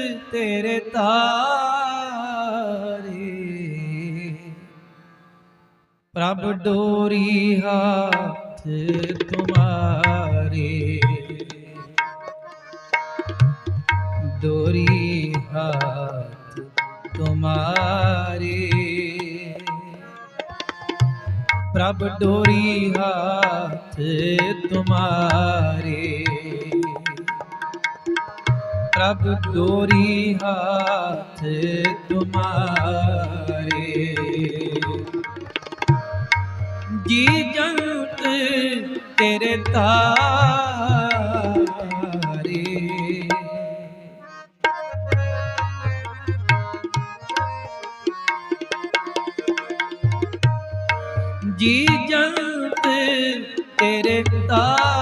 ਤੇਰੇ ਤਾਰੇ। ਪ੍ਰਭ ਡੋਰੀ ਹੱਥ ਤੁਮਾਰੇ। ਡੋਰੀ ਹਾਥ ਤੁਮਾਰੇ। ਪ੍ਰਭ ਡੋਰੀ ਹੱਥ ਤੁਮਾਰੇ। ਪ੍ਰਭ ਡੋਰੀ ਹਾਥ ਤੁਮਾਰੇ। ਜੀ ਜੰਤ ਤੇਰੇ ਤਾਰੇ। ਜੀ ਜੰਤ ਤੇਰੇ ਤਾਰੇ